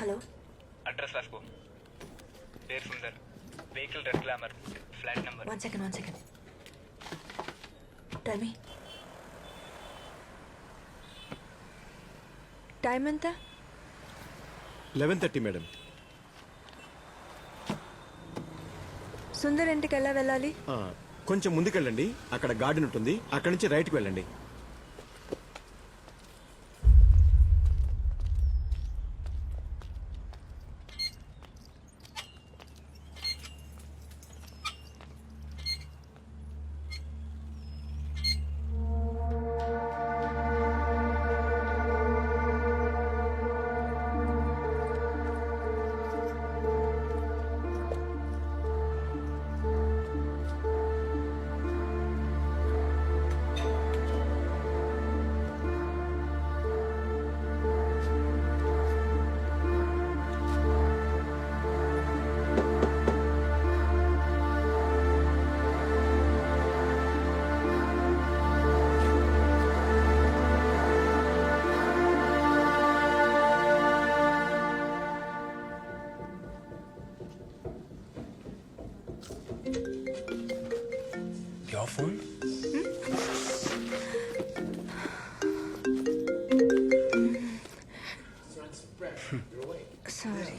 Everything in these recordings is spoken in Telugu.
హలో. అడ్రస్ రాసుకో. పేరు Sundar. Vehicle red Glamour flat number one second one second time time ఎంత? లెవెన్ థర్టీ మేడం సుందర్ ఇంటికి ఎలా వెళ్ళాలి? ఆ, కొంచెం ముందుకెళ్ళండి. అక్కడ గార్డెన్ ఉంటుంది. అక్కడ నుంచి రైట్కి వెళ్ళండి. సారీ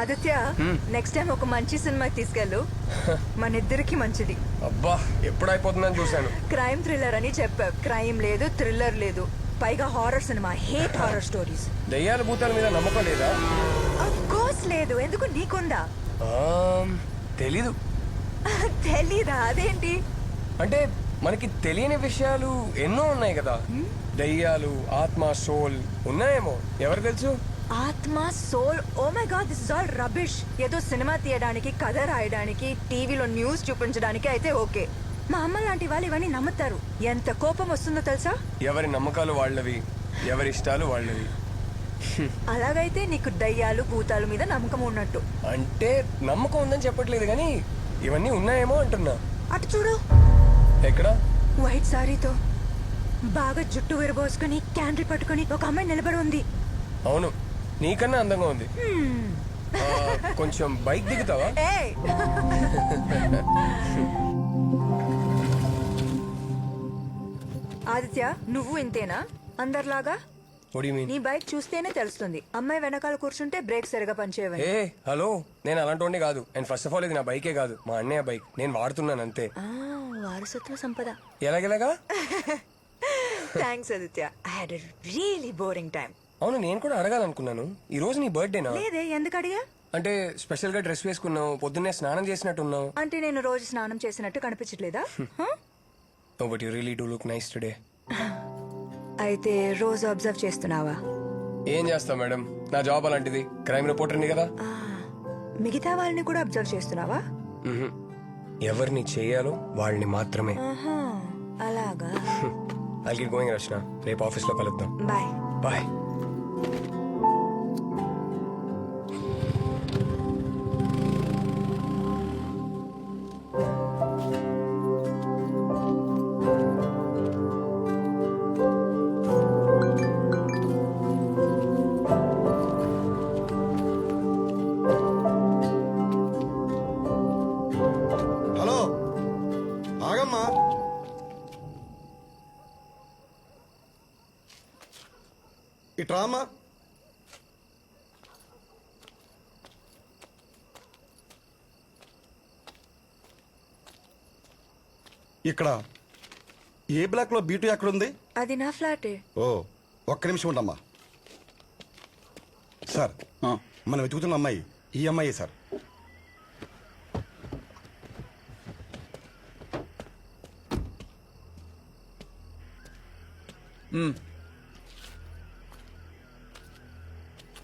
ఆదిత్య నెక్స్ట్ టైం ఒక మంచి సినిమాకి తీసుకెళ్ళు. మన ఇద్దరికి మంచిది. అబ్బా ఎప్పుడైపోతుందని చూశాను. క్రైమ్ థ్రిల్లర్ అని చెప్పావు. క్రైమ్ లేదు థ్రిల్లర్ లేదు. పైగా horror cinema hate horror stories దయ్యాల భూతాల మీద నమ్మకం లేదా? ఆఫ్ కోర్స్ లేదు. ఎందుకు నీకుందా? తెలీదు. తెలీదా? అదేంటి? అంటే మనకి తెలియని విషయాలు ఎన్నో ఉన్నాయి కదా. దయ్యాలు ఆత్మ సోల్ ఉన్నాయేమో. ఎవరు తెలుసు? ఆత్మ soul oh my God this is all rubbish. ఏదో సినిమా తీయడానికి కథ రాయడానికి టీవీలో న్యూస్ చూపించడానికి అయితే ఓకే. మా అమ్మ లాంటి వాళ్ళు ఇవన్నీ నమ్ముతారు. ఎంత కోపం వస్తుందో తెలుసా? ఎవరి నమ్మకాలు వాళ్ళవి ఎవరి ఇష్టాలు వాళ్ళవి. అలాగైతే నీకు దయ్యాలు భూతాలు మీద నమ్మకం ఉన్నట్టు. అంటే నమ్మకం ఉందని చెప్పట్లేదు కానీ ఇవన్నీ ఉన్నాయేమో అంటున్నా. అటు చూడు. ఎక్కడ? వైట్ సారీతో. బాగా జుట్టు విరబోసుకుని క్యాండిల్ పట్టుకొని ఒక అమ్మాయి నిలబడి ఉంది. అవును. నీకన్నా అందంగా ఉంది. ఆ, కొంచెం బైక్ దిగుతావా? ఏయ్! ఆదిత్య నువ్వు ఇంతేనా? అందరిలాగా? నీ బైక్ చూస్తేనే తెలుస్తుంది. అమ్మాయి వెనకాల కూర్చుంటే బ్రేక్ సరిగా పనిచేయవని. ఏ హలో. నేను అలాంటి కాదు. అండ్ ఫస్ట్ ఆఫ్ ఆల్ ఇది నా బైకే కాదు. మా అన్నయ్య బైక్. నేను వాడుతున్నాను అంతే. ఆ, వారసత్వ సంపద. ఎలాగెలాగా? Thanks Aditya I had really boring time అవును నేను కూడా అడగాలనుకున్నాను. ఈ రోజు నీ బర్త్డేనా? లేదే ఎందుకు అడిగా? అంటే స్పెషల్గా డ్రెస్ వేసుకున్నావు పొద్దున్నే స్నానం చేసినట్టున్నావు. అంటే నేను రోజు స్నానం చేసినట్టు కనిపించట్లేదా? ఓ but you really do look nice today అయితే రోజు అబ్జర్వ్ చేస్తున్నావా? ఏం చేస్తావు మేడం? నా జాబ్ అలాంటిది. క్రైమ్ రిపోర్టర్ని కదా? మిగతా వాళ్ళని కూడా అబ్జర్వ్ చేస్తున్నావా. ఎవరిని చేయాలో వాళ్ళని మాత్రమే. అలాగా. గెట్ గోయింగ్ రచన రేపు ఆఫీస్లో కలుద్దాం. బాయ్. బాయ్. ఇక్కడ. ఏ బ్లాక్లో బీటు ఎక్కడుంది? అది నా ఫ్లాటే. ఓ ఒక్క నిమిషం ఉండమ్మా. సార్ మనం వెతుకుతున్న అమ్మాయి ఈ అమ్మాయి సార్.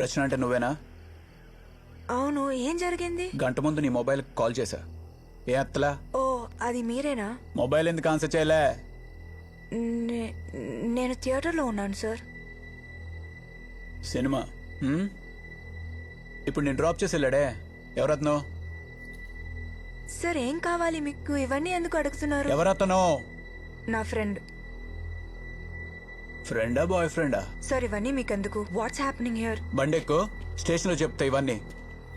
రచన అంటే నువ్వేనా? అవును ఏం జరిగింది? గంట ముందు నీ మొబైల్ కాల్ చేశా. ఏ అత్తలా? ఓ అది మీరేనా? మొబైల్ ఎందుకు ఆన్సర్ చేయలే? నే- నేను థియేటర్లో ఉన్నాను సార్. సినిమా హ్మ్? ఇప్పుడు నేను డ్రాప్ చేసి వెళ్ళాడే. ఎవరత్నో? సార్ ఏం కావాలి మీకు? ఇవన్నీ ఎందుకు అడుగుతున్నారు? ఎవరతను? నా ఫ్రెండ్. ఫ్రెండా బాయ్ ఫ్రెండా? సార్ ఇవన్నీ మీకెందుకు? What's happening here. బండెక్కు. స్టేషన్లో చెప్తా ఇవన్నీ.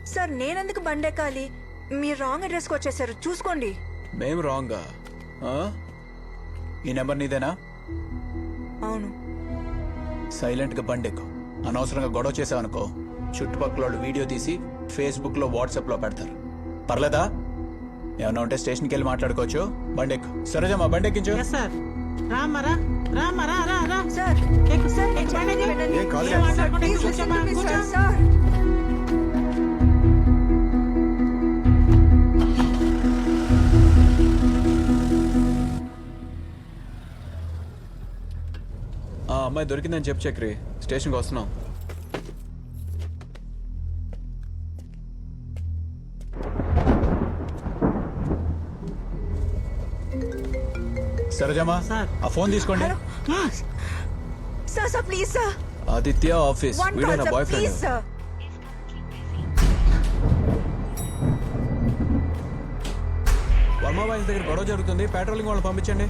సార్ నేనెందుకు బండెక్కాలి? మీరు రాంగ్ అడ్రస్కి వచ్చేసారు. చూసుకోండి. మేం రాంగా? ఆ? ఈ నెంబర్ నీదేనా? అవును. సైలెంట్గా బండెక్కు. అనవసరంగా గొడవ చేసావనుకో చుట్టుపక్కల వాళ్ళు వీడియో తీసి ఫేస్బుక్లో వాట్సాప్లో పెడతారు. పర్లేదా? ఏమన్నా ఉంటే స్టేషన్కి వెళ్ళి మాట్లాడుకోవచ్చు. బండెక్కు. సరేజమ్మా బండెక్కించు. సార్ రామరా రామరా రా. రా సార్ ఎక్కు సార్. ఏం to me, కూర్చో. sir, అమ్మాయి దొరికిందని చెప్పు చక్రి. స్టేషన్కి వస్తున్నాం. సరేజమ్మా సార్. ఆ ఫోన్ తీసుకోండి. Hello. Sir sir please sir. Aditya office. వీడే నా బాయ్ ఫ్రెండ్ వర్మ బాయ్స్ దగ్గర గొడవ జరుగుతుంది. పెట్రోలింగ్ వాళ్ళని పంపించండి.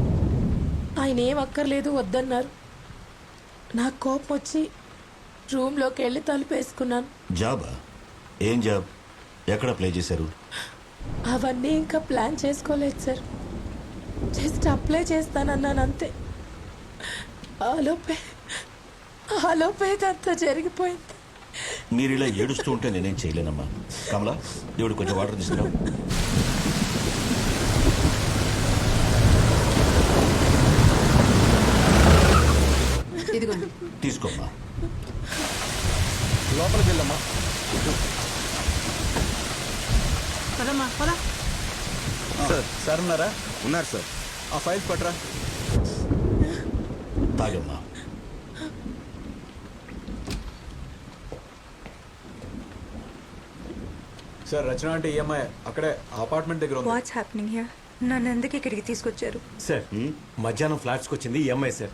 ఆయన ఏం అక్కర్లేదు వద్దన్నారు. నాకు కోపం వచ్చి రూమ్లోకి వెళ్ళి తలుపేసుకున్నాను. జాబా? ఏం జాబ్? ఎక్కడ ప్లే చేశారు? అవన్నీ ఇంకా ప్లాన్ చేసుకోలేదు సార్. జస్ట్ అప్లై చేస్తానన్నాను అంతే. ఆలోపే ఆలోపే ఇదంతా జరిగిపోయింది. మీరు ఇలా ఏడుస్తూ ఉంటే నేనేం చేయలేనమ్మా. కమలా దేవుడు కొంచెం వాటర్ తీసుకురా తీసుకోమ్మా. లోపలికి వెళ్ళమ్మా పదమ్మా పద సార్ సార్ ఉన్నారా? ఉన్నారు సార్. ఆ ఫైల్స్ పట్టరా. తాగమ్మా. సార్ రచన అంటే ఈఎంఐ. అక్కడే అపార్ట్మెంట్ దగ్గర ఉంది. వాట్స్ హ్యాపెనింగ్ హియర్ నన్ను ఎందుకు ఇక్కడికి తీసుకొచ్చారు? సార్ మధ్యాహ్నం ఫ్లాట్స్కి వచ్చింది ఈఎంఐ సార్.